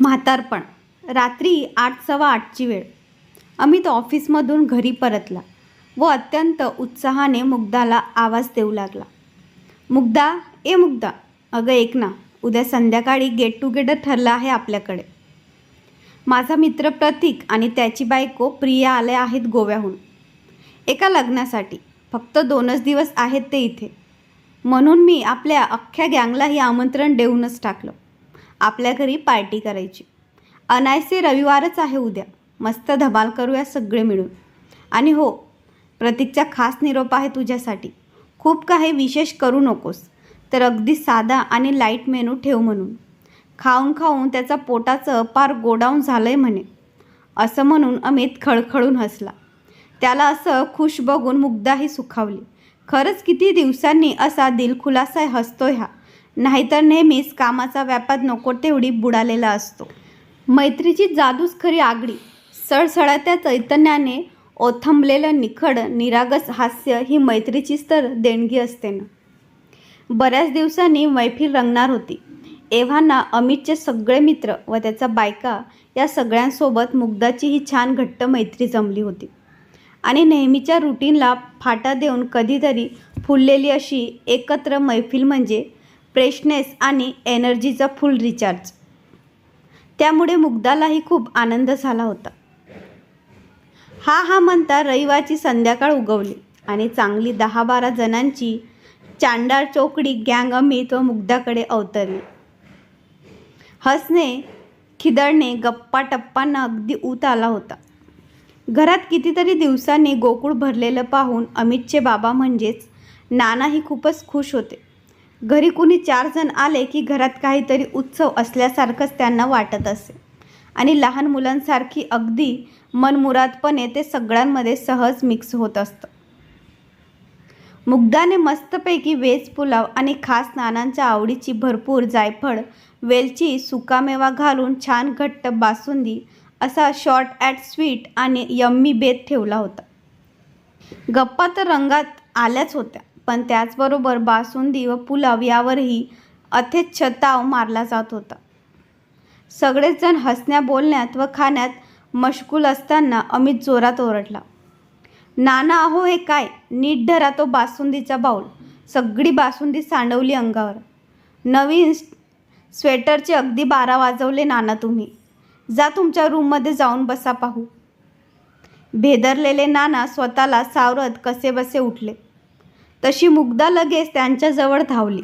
म्हातारपण. रात्री आठ सव्वा आठची वेळ. अमित ऑफिसमधून घरी परतला व अत्यंत उत्साहाने मुग्धाला आवाज देऊ लागला. मुग्धा ए मुग्धा. अगं एक ना उद्या संध्याकाळी गेट टुगेदर ठरलं आहे आपल्याकडे. माझा मित्र प्रतीक आणि त्याची बायको प्रिया आल्या आहेत गोव्याहून. एका लग्नासाठी. फक्त दोनच दिवस आहेत ते इथे. म्हणून मी आपल्या अख्ख्या गँगलाही आमंत्रण देऊनच टाकलं. आपल्या घरी पार्टी करायची. अनायसे रविवारच आहे उद्या. मस्त धमाल करूया सगळे मिळून. आणि हो प्रतीकचा खास निरोप आहे तुझ्यासाठी. खूप काही विशेष करू नकोस. तर अगदी साधा आणि लाइट मेनू ठेव म्हणून. खाऊन खाऊन त्याचा पोटाचं पार गोडाऊन झालं आहे म्हणे. असं म्हणून अमित खळखळून हसला. त्याला असं खुश बघून मुग्धाही सुखावली. खरंच किती दिवसांनी असा दिलखुलासा हसतोय हा. नाहीतर नेहमीच कामाचा व्यापात नको तेवढी बुडालेला असतो. मैत्रीची जादूच खरी आगडी सळसळत्या चैतन्याने ओथंबलेलं निखड निरागस हास्य ही मैत्रीचीच तर देणगी असते ना बऱ्याच दिवसांनी मैफिल रंगणार होती. एव्हाना अमितचे सगळे मित्र व त्याचा बायका या सगळ्यांसोबत मुग्धाची ही छान घट्ट मैत्री जमली होती. आणि नेहमीच्या रुटीनला फाटा देऊन कधीतरी फुललेली अशी एकत्र मैफिल म्हणजे फ्रेशनेस आणि एनर्जीचा फुल रिचार्ज. त्यामुळे मुग्धालाही खूप आनंद झाला होता. हा हा म्हणता रविवारची संध्याकाळ उगवली आणि चांगली दहा बारा जणांची चांडाळ चोकडी गँग अमित व मुग्धाकडे अवतरली. हसणे खिदळणे गप्पा टप्पांना अगदी ऊत आला होता. घरात कितीतरी दिवसांनी गोकुळ भरलेलं पाहून अमितचे बाबा म्हणजेच नानाही खूपच खुश होते. घरी कुणी चार जण आले की घरात काहीतरी उत्सव असल्यासारखंच त्यांना वाटत असे. आणि लहान मुलांसारखी अगदी मनमुरादपणे ते सगळ्यांमध्ये सहज मिक्स होत असतं. मुग्धाने मस्तपैकी वेज पुलाव आणि खास नानांच्या आवडीची भरपूर जायफळ वेलची सुकामेवा घालून छान घट्ट बासुंदी असा शॉर्ट ॲट स्वीट आणि यम्मी बेत ठेवला होता. गप्पा तर रंगात आल्याच होत्या. पण त्याचबरोबर बासुंदी व पुलाव यावरही अथेच्छ ताव मारला जात होता. सगळेच जण हसण्या बोलण्यात व खाण्यात मशगूल असताना अमित जोरात ओरडला. नाना अहो हे काय? नीट धरा तो बासुंदीचा बाऊल. सगळी बासुंदी सांडवली अंगावर. नवीन स्वेटरचे अगदी बारा वाजवले नाना तुम्ही. जा तुमच्या रूममध्ये जाऊन बसा पाहू. भेदरलेले नाना स्वतःला सावरत कसेबसे उठले. तशी मुग्धा लगेच त्यांच्याजवळ धावली.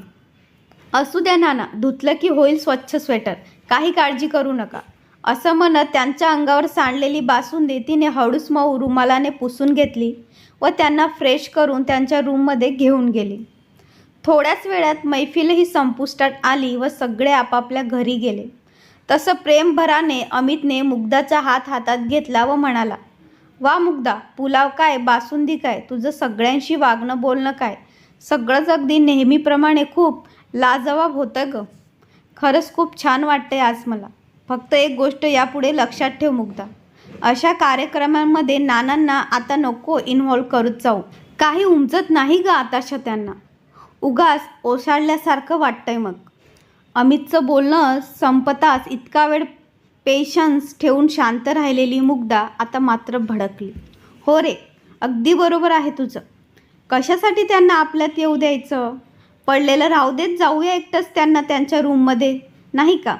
असू द्या नाना धुतलं की होईल स्वच्छ स्वेटर काही काळजी करू नका. असं म्हणत त्यांच्या अंगावर सांडलेली बासुंदी तिने हळूच मऊ रुमालाने पुसून घेतली व त्यांना फ्रेश करून त्यांच्या रूममध्ये घेऊन गेली. थोड्याच वेळात मैफिलही संपुष्टात आली व सगळे आपापल्या घरी गेले. तसं प्रेमभराने अमितने मुग्धाचा हात हातात घेतला व म्हणाला वा मुग्धा पुलाव काय बासुंदी काय तुझं सगळ्यांशी वागणं बोलणं काय? सगळंच अगदी नेहमीप्रमाणे खूप लाजवाब होतं ग. खरंच खूप छान वाटतंय आज मला. फक्त एक गोष्ट यापुढे लक्षात ठेव मुग्धा. अशा कार्यक्रमांमध्ये नानांना आता नको इन्व्हॉल्व करत जाऊ. काही उमजत नाही ग आताशा त्यांना. उगाच ओसाडल्यासारखं वाटतंय मग. अमितचं बोलणं संपताच इतका वेळ पेशन्स ठेवून शांत राहिलेली मुग्धा आता मात्र भडकली. हो रे अगदी बरोबर आहे तुझं. कशासाठी त्यांना आपल्यात येऊ द्यायचं? पडलेलं राहू देत जाऊया एकटंच त्यांना त्यांच्या रूममध्ये नाही का?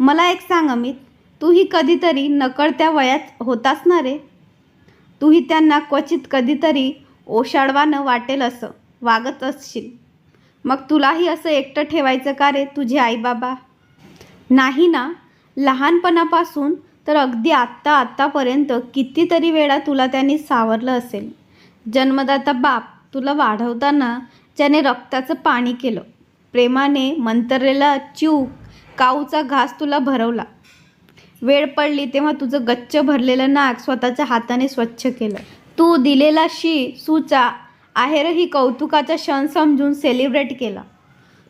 मला एक सांग अमित तूही कधीतरी नकळत्या वयात होतास ना रे? तूही त्यांना क्वचित कधीतरी ओशाडवानं वाटेल असं वागत असशील. मग तुलाही असं एकटं ठेवायचं का रे तुझे आईबाबा? नाही ना. लहानपणापासून तर अगदी आत्ता आत्तापर्यंत कितीतरी वेळा तुला त्यांनी सावरलं असेल. जन्मदाता बाप तुला वाढवताना ज्याने रक्ताचं पाणी केलं प्रेमाने मंतरलेला च्यूक काऊचा घास तुला भरवला. वेळ पडली तेव्हा तुझं गच्च भरलेलं नाक स्वतःच्या हाताने स्वच्छ केलं. तू दिलेला शी सूचा आहेरही कौतुकाचा क्षण समजून सेलिब्रेट केला.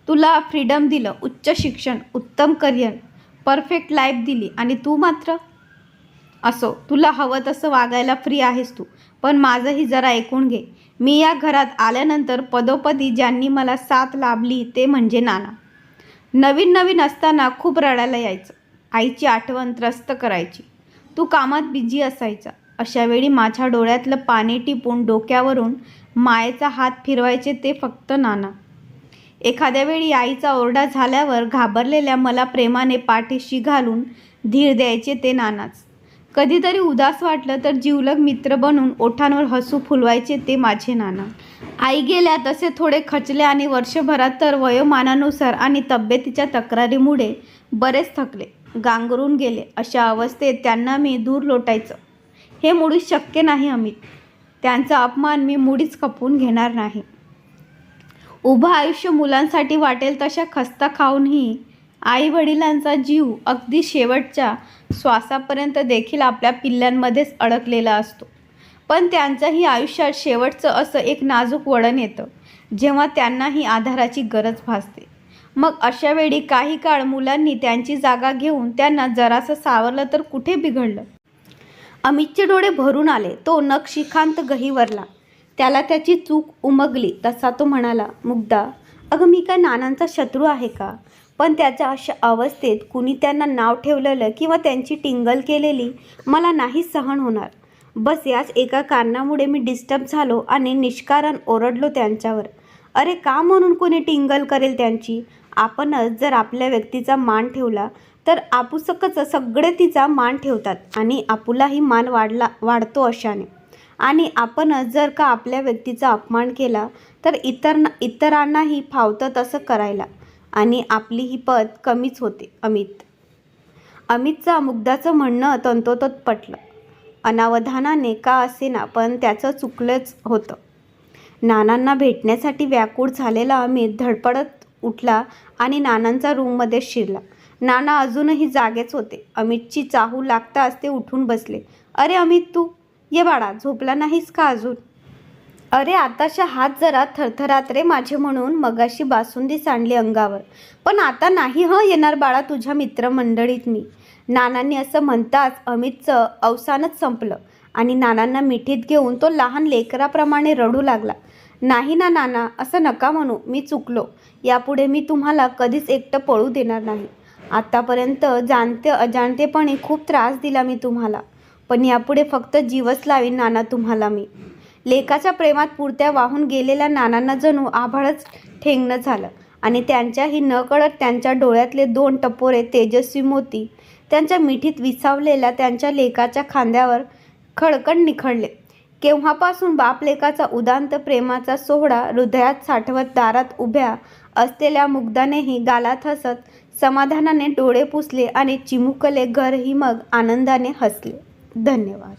तुला फ्रीडम दिलं उच्च शिक्षण उत्तम करिअर परफेक्ट लाईफ दिली आणि तू मात्र असो. तुला हवं तसं वागायला फ्री आहेस तू पण माझंही जरा ऐकून घे. मी या घरात आल्यानंतर पदोपदी ज्यांनी मला साथ लाभली ते म्हणजे नाना. नवीन नवीन असताना खूप रडायला यायचं. आईची आठवण त्रस्त करायची. तू कामात बिझी असायचा. अशावेळी माझ्या डोळ्यातलं पाणी टिपून डोक्यावरून मायेचा हात फिरवायचे ते फक्त नाना. एखाद्या वेळी आईचा ओरडा झाल्यावर घाबरलेल्या मला प्रेमाने पाठीशी घालून धीर द्यायचे ते नानाच. कधीतरी उदास वाटलं तर जीवलग मित्र बनून ओठांवर हसू फुलवायचे ते माझे नाना. आई गेल्या तसे थोडे खचले आणि वर्षभरात तर वयोमानानुसार आणि तब्येतीच्या तक्रारीमुळे बरेच थकले. गांगरून गेले. अशा अवस्थेत त्यांना मी दूर लोटायचं. हे मुळीच शक्य नाही अमित. त्यांचा अपमान मी मुळीच खपवून घेणार नाही. उभं आयुष्य मुलांसाठी वाटेल तशा खस्ता खाऊनही आई वडिलांचा जीव अगदी शेवटच्या श्वासापर्यंत देखील आपल्या पिल्ल्यांमध्येच अडकलेला असतो. पण त्यांच्याही आयुष्यात शेवटचं असं एक नाजूक वळण येतं जेव्हा त्यांनाही आधाराची गरज भासते. मग अशावेळी काही काळ मुलांनी त्यांची जागा घेऊन त्यांना जरासं सावरलं तर कुठे बिघडलं? अमितचे डोळे भरून आले. तो नक्षिखांत गहीवरला. त्याला त्याची चूक उमगली. तसा तो म्हणाला मुग्धा अगं मी काय नानांचा शत्रू आहे का? पण त्याच्या अशा अवस्थेत कुणी त्यांना नाव ठेवलेलं किंवा त्यांची टिंगल केलेली मला नाही सहन होणार. बस याच एका कारणामुळे मी डिस्टर्ब झालो आणि निष्कारण ओरडलो त्यांच्यावर. अरे का म्हणून कोणी टिंगल करेल त्यांची? आपणच जर आपल्या व्यक्तीचा मान ठेवला तर आपुसकच सगळे तिचा मान ठेवतात आणि आपुलाही मान वाढला वाढतो अशाने. आणि आपण जर का आपल्या व्यक्तीचा अपमान केला तर इतर इतरांनाही फावतं तसं करायला. आणि आपली ही पद कमीच होते अमित. अमितचा मुग्धाचं म्हणणं तंतोतंत पटलं. अनावधानाने का असेना पण त्याचं चुकलंच होतं. नानांना भेटण्यासाठी व्याकुळ झालेला अमित धडपडत उठला आणि नानांचा रूममध्ये शिरला. नाना अजूनही जागेच होते. अमितची चाहू लागताच ते उठून बसले. अरे अमित तू ये बाळा झोपला नाहीस का अजून? अरे आताशा हात जरा थरथरात रे माझे म्हणून मगाशी बासुंदी सांडली अंगावर. पण आता नाही हं येणार बाळा तुझ्या मित्रमंडळीत मी. नानांनी असं म्हणताच अमितचं अवसानच संपलं आणि नानांना मिठीत घेऊन तो लहान लेकराप्रमाणे रडू लागला. नाही ना नाना असं नका म्हणू मी चुकलो. यापुढे मी तुम्हाला कधीच एकटं पळू देणार नाही. आतापर्यंत जाणते अजाणतेपणे खूप त्रास दिला मी तुम्हाला. पण यापुढे फक्त जीवच लावीन नाना तुम्हाला मी. लेकाच्या प्रेमात पुरत्या वाहून गेलेल्या नानांना जणू आभाळच ठेंगणं झालं. आणि त्यांच्याही नकळत त्यांच्या डोळ्यातले दोन टपोरे तेजस्वी मोती त्यांच्या मिठीत विसावलेल्या त्यांच्या लेकाच्या खांद्यावर खडकण निखळले. केव्हापासून बाप लेकाचा उदांत प्रेमाचा सोहळा हृदयात साठवत दारात उभ्या असलेल्या मुग्धानेही गालात हसत समाधानाने डोळे पुसले आणि चिमुकले घरही मग आनंदाने हसले. धन्यवाद.